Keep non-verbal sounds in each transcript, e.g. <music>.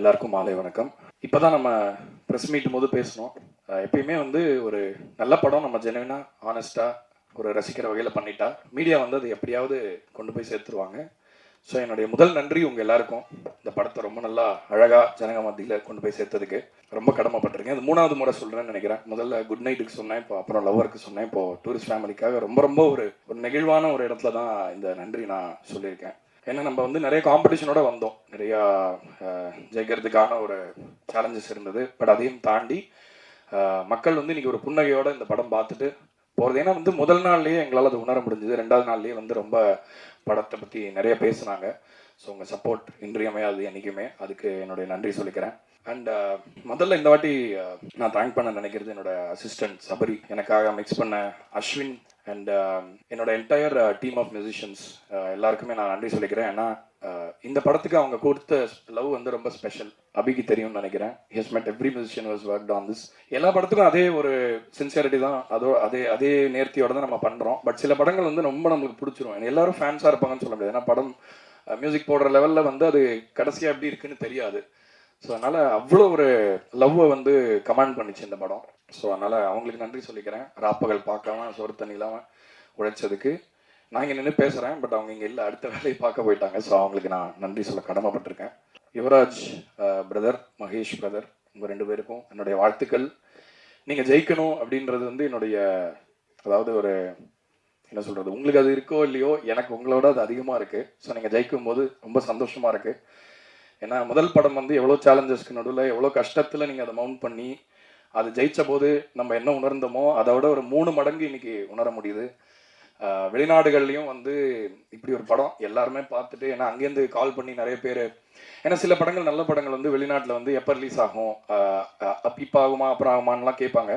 எல்லாருக்கும் மாலை வணக்கம். இப்போதான் நம்ம ப்ரெஸ் மீட்டும் போது பேசணும் எப்பயுமே வந்து ஒரு நல்ல படம் நம்ம ஜெனவினா ஆனஸ்டா ஒரு ரசிக்கிற வகையில் பண்ணிட்டா மீடியா வந்து அதை எப்படியாவது கொண்டு போய் சேர்த்துருவாங்க. ஸோ என்னுடைய முதல் நன்றி உங்கள் எல்லாருக்கும். இந்த படத்தை ரொம்ப நல்லா அழகாக ஜனக மத்தியில் கொண்டு போய் சேர்த்ததுக்கு ரொம்ப கடமைப்பட்டிருக்கேன். அது மூணாவது முறை சொல்கிறேன்னு நினைக்கிறேன். முதல்ல குட் நைட்டுக்கு சொன்னேன் இப்போ அப்புறம் லவ்வருக்கு சொன்னேன். இப்போ டூரிஸ்ட் ஃபேமிலிக்காக ரொம்ப ரொம்ப ஒரு ஒரு நெகிழ்வான ஒரு இடத்துல தான் இந்த நன்றி நான் சொல்லியிருக்கேன். ஏன்னா நம்ம வந்து நிறைய காம்படிஷனோட வந்தோம். நிறையா ஜெயிக்கிறதுக்கான ஒரு சேலஞ்சஸ் இருந்தது. பட் அதையும் தாண்டி மக்கள் வந்து இன்னைக்கு ஒரு புன்னகையோட இந்த படம் பார்த்துட்டு போகிறது ஏன்னா வந்து முதல் நாள்லேயே எங்களால் அது உணர முடிஞ்சது. ரெண்டாவது நாள்லேயே வந்து ரொம்ப படத்தை பற்றி நிறைய பேசுனாங்க. ஸோ உங்கள் சப்போர்ட் இன்றியமையாது என்றைக்குமே அதுக்கு என்னுடைய நன்றி சொல்லிக்கிறேன். அண்ட் uh, முதல்ல இந்த வாட்டி uh, நான் தேங்க் பண்ண நினைக்கிறது என்னோட அசிஸ்டன்ட் சபரி. எனக்காக மிக்ஸ் பண்ண அஸ்வின் அண்ட் uh, என்னோட என்டையர் டீம் ஆஃப் மியூசிஷியன்ஸ் எல்லாருக்குமே நான் நன்றி சொல்லிக்கிறேன். ஏன்னா இந்த படத்துக்கு அவங்க கொடுத்த லவ் வந்து ரொம்ப ஸ்பெஷல் அபிக்கு தெரியும்னு நினைக்கிறேன். His met every musician was work on this எல்லா படத்துக்கும் அதே ஒரு சின்சியரிட்டி தான். அதோ அதே அதே நேர்த்தியோட தான் நம்ம பண்ணுறோம் பட் சில படங்கள் வந்து ரொம்ப நம்மளுக்கு பிடிச்சிரும். எல்லாரும் ஃபேன்ஸாக இருப்பாங்கன்னு சொல்ல முடியாது. ஏன்னா படம் மியூசிக் போடுற லெவலில் வந்து அது கடைசியாக எப்படி இருக்குன்னு தெரியாது. ஸோ அதனால் அவ்வளோ ஒரு லவ்வை வந்து கமாண்ட் பண்ணிச்சு இந்த படம். ஸோ அதனால் அவங்களுக்கு நன்றி சொல்லிக்கிறேன். ராப்பகல் பார்க்காம சோறு தண்ணி இல்லாமல் உழைச்சதுக்கு. நான் இங்கே நின்று பேசுகிறேன் பட் அவங்க இங்கே இல்லை அடுத்த வேலையை பார்க்க போயிட்டாங்க. ஸோ அவங்களுக்கு நான் நன்றி சொல்ல கடமைப்பட்டிருக்கேன். யுவராஜ் பிரதர் மகேஷ் பிரதர் உங்கள் ரெண்டு பேருக்கும் என்னுடைய வாழ்த்துக்கள். நீங்கள் ஜெயிக்கணும் அப்படின்றது வந்து என்னுடைய அதாவது ஒரு என்ன சொல்கிறது உங்களுக்கு அது இருக்கோ இல்லையோ எனக்கு உங்களோட அது அதிகமாக இருக்குது ஸோ நீங்கள் ஜெயிக்கும் போது ரொம்ப சந்தோஷமாக இருக்குது ஏன்னா முதல் படம் வந்து எவ்வளோ சேலஞ்சஸ்க்கு நடுவில் எவ்வளோ கஷ்டத்தில் நீங்கள் அதை மவுண்ட் பண்ணி அது ஜெயிச்ச போது நம்ம என்ன உணர்ந்தோமோ அதை விட ஒரு மூணு மடங்கு இன்னைக்கு உணர முடியுது. வெளிநாடுகள்லையும் வந்து இப்படி ஒரு படம் எல்லாருமே பார்த்துட்டு ஏன்னா அங்கேருந்து கால் பண்ணி நிறைய பேர் ஏன்னா சில படங்கள் நல்ல படங்கள் வந்து வெளிநாட்டில் வந்து எப்போ ரிலீஸ் ஆகும் அப் இப்போ ஆகுமா அப்புறம் ஆகுமான்லாம் கேட்பாங்க.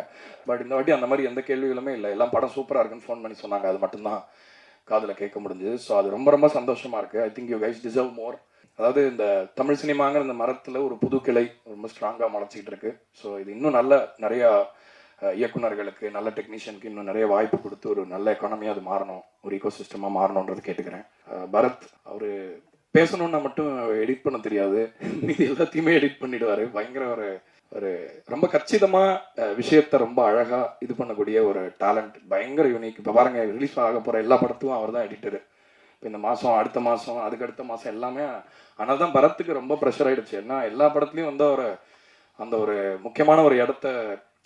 பட் இந்த வாட்டி அந்த மாதிரி எந்த கேள்விகளுமே இல்லை. எல்லாம் படம் சூப்பராக இருக்குன்னு ஃபோன் பண்ணி சொன்னாங்க. அது மட்டும்தான் காதில் கேட்க முடிஞ்சுது. ஸோ அது ரொம்ப ரொம்ப சந்தோஷமா இருக்கு. I think you guys deserve more அதாவது இந்த தமிழ் சினிமாங்கிற இந்த மரத்தில் ஒரு புது கிளை ரொம்ப ஸ்ட்ராங்காக முளைச்சிக்கிட்டு இருக்கு. ஸோ இது இன்னும் நல்ல நிறையா இயக்குநர்களுக்கு இயக்குனர்களுக்கு நல்ல டெக்னீஷியனுக்கு இன்னும் நிறைய வாய்ப்பு கொடுத்து ஒரு நல்ல எக்கானமியாக அது மாறணும் ஒரு ஈகோ சிஸ்டமாக மாறணுன்றது கேட்டுக்கிறேன். பரத் அவர் பேசணும்னா மட்டும் எடிட் பண்ண தெரியாது. <laughs> மீதி எல்லாத்தையுமே எடிட் பண்ணிடுவார். பயங்கர ஒரு ஒரு ரொம்ப கச்சிதமாக விஷயத்த ரொம்ப அழகாக இது பண்ணக்கூடிய ஒரு டேலண்ட் பயங்கர யூனிக் இப்போ பாருங்க ரிலீஸ் ஆக போகிற எல்லா படத்துக்கும் அவர் தான் எடிட்டரு இப்போ இந்த மாதம் அடுத்த மாதம் அதுக்கு அடுத்த மாதம் எல்லாமே ஆனால் தான் பரத்துக்கு ரொம்ப ப்ரெஷர் ஆயிடுச்சு. ஏன்னா எல்லா படத்துலையும் வந்து ஒரு அந்த ஒரு முக்கியமான ஒரு இடத்த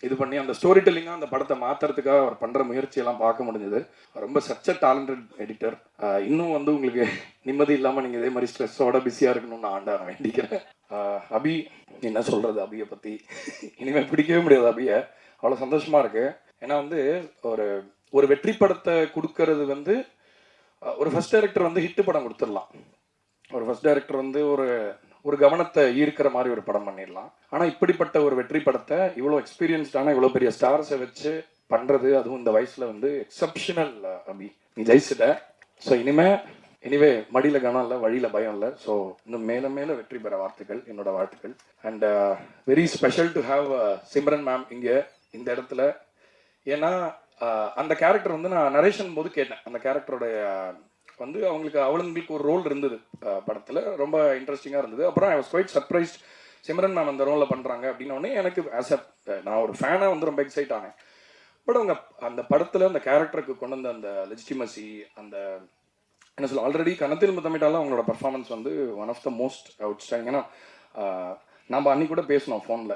இது பண்ணி அந்த ஸ்டோரி டெல்லிங்காக அந்த படத்தை மாற்றுறதுக்காக அவர் பண்ணுற முயற்சியெல்லாம் பார்க்க முடிஞ்சது. ரொம்ப சச்ச டேலண்டட் எடிட்டர் இன்னும் வந்து உங்களுக்கு நிம்மதி இல்லாமல் நீங்கள் இதே மாதிரி ஸ்ட்ரெஸ்ஸோட பிஸியாக இருக்கணும்னு நான் ஆண்டா வேண்டிக்கிறேன். அபி என்ன சொல்கிறது அபியை பற்றி இனிமேல் பிடிக்கவே முடியாது அபியை. அவ்வளோ சந்தோஷமாக இருக்குது ஏன்னா வந்து ஒரு ஒரு வெற்றி படத்தை கொடுக்கறது வந்து ஒரு ஃபர்ஸ்ட் டைரக்டர் வந்து ஹிட்டு படம் கொடுத்துடலாம். ஒரு ஃபர்ஸ்ட் டைரக்டர் வந்து ஒரு ஒரு கவனத்தை ஈர்க்கிற மாதிரி ஒரு படம் பண்ணிடலாம். ஆனால் இப்படிப்பட்ட ஒரு வெற்றி படத்தை இவ்வளோ எக்ஸ்பீரியன்ஸ்டான இவ்வளோ பெரிய ஸ்டார்ஸை வச்சு பண்ணுறது அதுவும் இந்த வயசில் வந்து எக்ஸப்ஷனல் அபி நீ ஜெயிச்சிட்ட. ஸோ இனிமே எனிவே மடியில் கனம் இல்லை வழியில் பயம் இல்லை. ஸோ இன்னும் மேலும் மேலே வெற்றி பெற வாழ்த்துக்கள் என்னோட வாழ்த்துக்கள். And very special to have Simran ma'am இங்கே இந்த இடத்துல. ஏன்னா uh, அந்த கேரக்டர் வந்து நான் நரேஷன் போது கேட்டேன். அந்த கேரக்டரோட வந்து அவங்களுக்கு அவளுங்களுக்கு ஒரு ரோல் இருந்தது படத்தில். ரொம்ப இன்ட்ரெஸ்டிங்காக இருந்தது. அப்புறம் I was quite surprise Simran ma'am அந்த ரோலில் பண்ணுறாங்க அப்படின்னோடனே எனக்கு ஆஸ் அ நான் ஒரு ஃபேனாக வந்து ரொம்ப எக்ஸைட் ஆனேன். பட் அவங்க அந்த படத்தில் அந்த கேரக்டருக்கு கொண்டு வந்த அந்த லெஜிட்டிமசி அந்த என்ன சொல்ல ஆல்ரெடி கணத்தில் முத்தமிட்டாலும் அவங்களோட பர்ஃபார்மன்ஸ் வந்து one of the most outstanding ஏன்னா நம்ம அன்னைக்கு கூட பேசணும் ஃபோனில்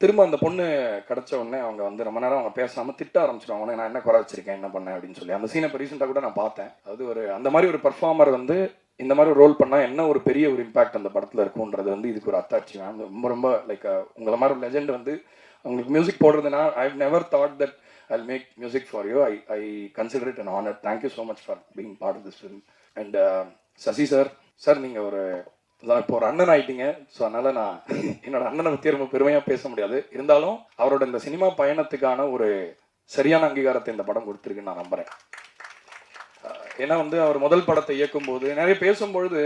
திரும்ப அந்த பொண்ணு கிடச்ச உடனே அவங்க வந்து ரொம்ப நேரம் அவங்க பேசாமல் திட்ட ஆரம்பிச்சிருவாங்க. நான் என்ன குறை வச்சிருக்கேன்? என்ன பண்ணேன் அப்படின்னு சொல்லி. அந்த சீனை இப்போ ரீசெண்டாக கூட நான் பார்த்தேன். அது ஒரு அந்த மாதிரி ஒரு பர்ஃபார்மர் வந்து இந்த மாதிரி ஒரு ரோல் பண்ணால் என்ன ஒரு பெரிய ஒரு இம்பாக்ட் அந்த படத்தில் இருக்கும்ன்றது வந்து இதுக்கு ஒரு அத்தாட்சி மேம் ரொம்ப ரொம்ப லைக் உங்களை மாதிரி ஒரு லெஜெண்ட் வந்து உங்களுக்கு music போடுறதுனா I never thought that I make music for you I I consider it an honour thank you so much for being part of this film and Sasi sir sir நீங்கள் ஒரு அதான் இப்போ ஒரு அண்ணன் ஆயிட்டீங்க. So அதனால நான் என்னோட அண்ணனை பற்றி ரொம்ப பெருமையாக பேச முடியாது. இருந்தாலும் அவரோட இந்த சினிமா பயணத்துக்கான ஒரு சரியான அங்கீகாரத்தை இந்த படம் கொடுத்துருக்குன்னு நான் நம்புறேன். ஏன்னா வந்து அவர் முதல் படத்தை இயக்கும் போது நிறைய பேசும்பொழுது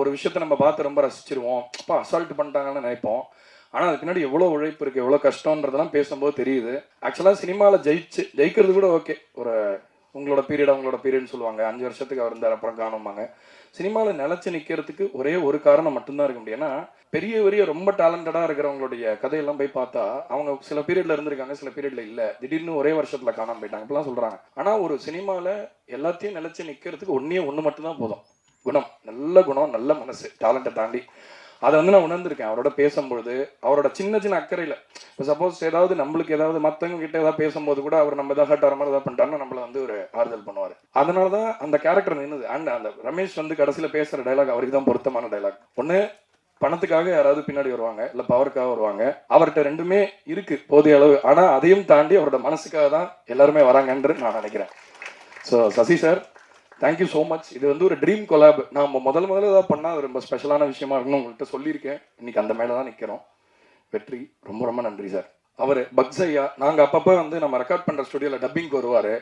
ஒரு விஷயத்தை நம்ம பார்த்து ரொம்ப ரசிச்சிருவோம். அப்பா அசால்ட் பண்ணிட்டாங்கன்னு நினைப்போம். ஆனால் அதுக்கு பின்னாடி எவ்வளோ உழைப்பு இருக்குது எவ்வளோ கஷ்டன்றதெல்லாம் பேசும்போது தெரியுது. ஆக்சுவலாக சினிமாவில் ஜெயிச்சு ஜெயிக்கிறது கூட ஓகே ஒரு உங்களோட பீரியட் அவங்களோட பீரியட்னு சொல்லுவாங்க. அஞ்சு வருஷத்துக்கு அவர் இருந்தார் அப்புறம் காணும்பாங்க. சினிமாவில் நிலச்சி நிற்கிறதுக்கு ஒரே ஒரு காரணம் மட்டும்தான் இருக்க முடியும். ஏன்னா பெரிய பெரிய ரொம்ப டேலண்டடாக இருக்கிறவங்களுடைய கதையெல்லாம் போய் பார்த்தா அவங்க சில பீரியட்ல இருந்திருக்காங்க சில பீரியட்ல இல்லை. திடீர்னு ஒரே வருஷத்துல காணாம போயிட்டாங்க. இப்பெல்லாம் சொல்றாங்க. ஆனால் ஒரு சினிமாவில் எல்லாத்தையும் நிலச்சி நிற்கிறதுக்கு ஒன்றே ஒன்று மட்டும்தான் போதும். குணம். நல்ல குணம் நல்ல மனசு. டேலண்ட்டை தாண்டி. அதை வந்து நான் உணர்ந்திருக்கேன். அவரோட பேசும்பொழுது அவரோட சின்ன சின்ன அக்கறையில். இப்போ சப்போஸ் ஏதாவது நம்மளுக்கு ஏதாவது மற்றவங்க கிட்ட ஏதாவது பேசும்போது கூட அவர் நம்ம ஏதாவது ஹர்ட் ஆகிற மாதிரி ஏதாவது பண்ணிட்டாருன்னா நம்மள வந்து ஒரு ஆறுதல் பண்ணுவார். அதனால தான் அந்த கேரக்டர் நின்னுது. அண்ட் அந்த ரமேஷ் வந்து கடைசியில் பேசுகிற டைலாக் அவருக்கு தான் பொருத்தமான டைலாக் ஒன்று பணத்துக்காக யாராவது பின்னாடி வருவாங்க இல்லை பவருக்காக வருவாங்க அவர்கிட்ட ரெண்டுமே இருக்கு போதிய அளவு. ஆனால் அதையும் தாண்டி அவரோட மனசுக்காக தான் எல்லாருமே வராங்கன்று நான் நினைக்கிறேன். So Sasi sir thank you so much இது வந்து ஒரு ட்ரீம் கொலாப் நான் முதல் முதல்ல ஏதாவது பண்ணால் அது ரொம்ப ஸ்பெஷலான விஷயமா இருக்குன்னு உங்கள்கிட்ட சொல்லியிருக்கேன். இன்னைக்கு அந்த மேலே தான் நிற்கிறோம் வெற்றி. ரொம்ப ரொம்ப நன்றி சார் அவர் பக்ஸ் ஐயா நாங்கள் அப்பப்போ வந்து நம்ம ரெக்கார்ட் பண்ணுற ஸ்டுடியோவில் டப்பிங்க்கு வருவார்.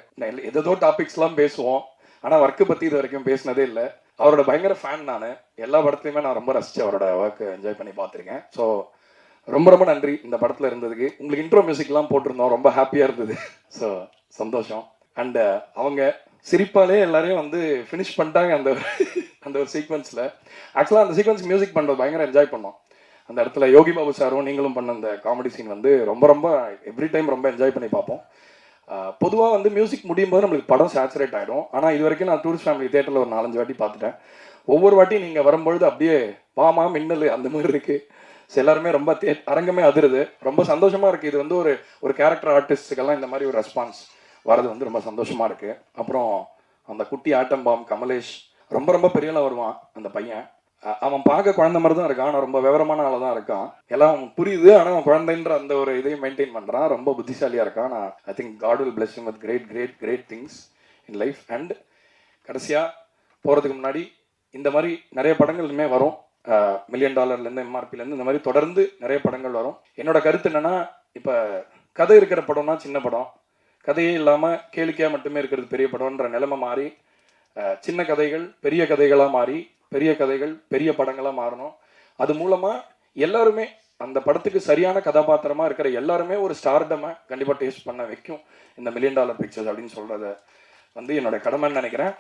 ஏதோ டாபிக்ஸ்லாம் பேசுவோம். ஆனால் ஒர்க்கு பற்றி இது வரைக்கும் பேசினதே இல்லை. அவரோட பயங்கர ஃபேன் நான். எல்லா படத்துலையுமே நான் ரொம்ப ரசித்து அவரோட ஒர்க்கு என்ஜாய் பண்ணி பார்த்துருக்கேன். ஸோ ரொம்ப ரொம்ப நன்றி இந்த படத்தில் இருந்ததுக்கு. உங்களுக்கு இன்ட்ரோ மியூசிக்லாம் போட்டிருந்தோம். ரொம்ப ஹாப்பியாக இருந்தது. ஸோ சந்தோஷம். அண்ட் அவங்க சிரிப்பாலே எல்லாரையும் வந்து ஃபினிஷ் பண்ணிட்டாங்க அந்த அந்த ஒரு சீக்வன்ஸில் ஆக்சுவலாக அந்த சீக்வன்ஸ் மியூசிக் பண்ணுறது பயங்கர என்ஜாய் பண்ணோம். அந்த இடத்துல யோகி பாபு சாரும் நீங்களும் பண்ண அந்த காமெடி சீன் வந்து ரொம்ப ரொம்ப எவ்ரி டைம் ரொம்ப என்ஜாய் பண்ணி பார்ப்போம். பொதுவாக வந்து மியூசிக் முடியும் போது நம்மளுக்கு படம் சேச்சுரேட் ஆகிடும் ஆனால் இது வரைக்கும் நான் டூரிஸ்ட் ஃபேமிலி தேட்டரில் ஒரு நாலஞ்சு வாட்டி பார்த்துட்டேன். ஒவ்வொரு வாட்டி நீங்கள் வரும்பொழுது அப்படியே பாமா மின்னல் அந்த மாதிரி இருக்குது ஸோ எல்லாருமே ரொம்ப தே அரங்கமே அதிருது. ரொம்ப சந்தோஷமாக இருக்குது இது வந்து ஒரு ஒரு கேரக்டர் ஆர்டிஸ்ட்டுக்கெல்லாம் இந்த மாதிரி ஒரு ரெஸ்பான்ஸ் வரது வந்து ரொம்ப சந்தோஷமாக இருக்குது அப்புறம் அந்த குட்டி ஆட்டம் பாம் கமலேஷ் ரொம்ப ரொம்ப பெரியல வருவான் அந்த பையன். அவன் பார்க்க குழந்தை மாதிரி தான் இருக்கான். ஆனால் ரொம்ப விவரமான ஆளாக தான் இருக்கான். எல்லாம் அவன் புரியுது. ஆனால் அவன் குழந்தைன்ற அந்த ஒரு இதையும் மெயின்டைன் பண்ணுறான் ரொம்ப புத்திசாலியாக இருக்கான். நான் I think God will bless with great great great things in life and கடைசியாக போகிறதுக்கு முன்னாடி இந்த மாதிரி நிறைய படங்கள் இனிமே வரும். மில்லியன் டாலர்லேருந்து எம்ஆர்பிலேருந்து இந்த மாதிரி தொடர்ந்து நிறைய படங்கள் வரும். என்னோட கருத்து என்னன்னா இப்போ கதை இருக்கிற படம்னா சின்ன படம். கதையே இல்லாமல் கேளிக்கையாக மட்டுமே இருக்கிறது பெரிய படம்ன்ற நிலைமை மாறி சின்ன கதைகள் பெரிய கதைகளாக மாறி பெரிய கதைகள் பெரிய படங்களாக மாறணும். அது மூலமாக எல்லாருமே அந்த படத்துக்கு சரியான கதாபாத்திரமாக இருக்கிற எல்லாருமே ஒரு ஸ்டார்டமை கண்டிப்பாக டேஸ்ட் பண்ண வைக்கும். இந்த மில்லியன் டாலர் பிக்சர்ஸ் அப்படின்னு சொல்கிறத வந்து என்னோட கடமைன்னு நினைக்கிறேன்.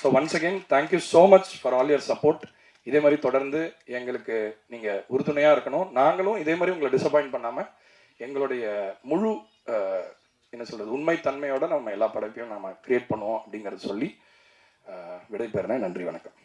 So once again thank you so much for all your support இதே மாதிரி தொடர்ந்து எங்களுக்கு நீங்கள் உறுதுணையாக இருக்கணும். நாங்களும் இதே மாதிரி உங்களை டிசப்பாயிண்ட் பண்ணாமல் எங்களுடைய முழு என்ன சொல்கிறது உண்மைத்தன்மையோட நம்ம எல்லா படைப்பையும் நம்ம கிரியேட் பண்ணுவோம் அப்படிங்கிறத சொல்லி அஹ், விடைபெறுறேன் நன்றி வணக்கம்.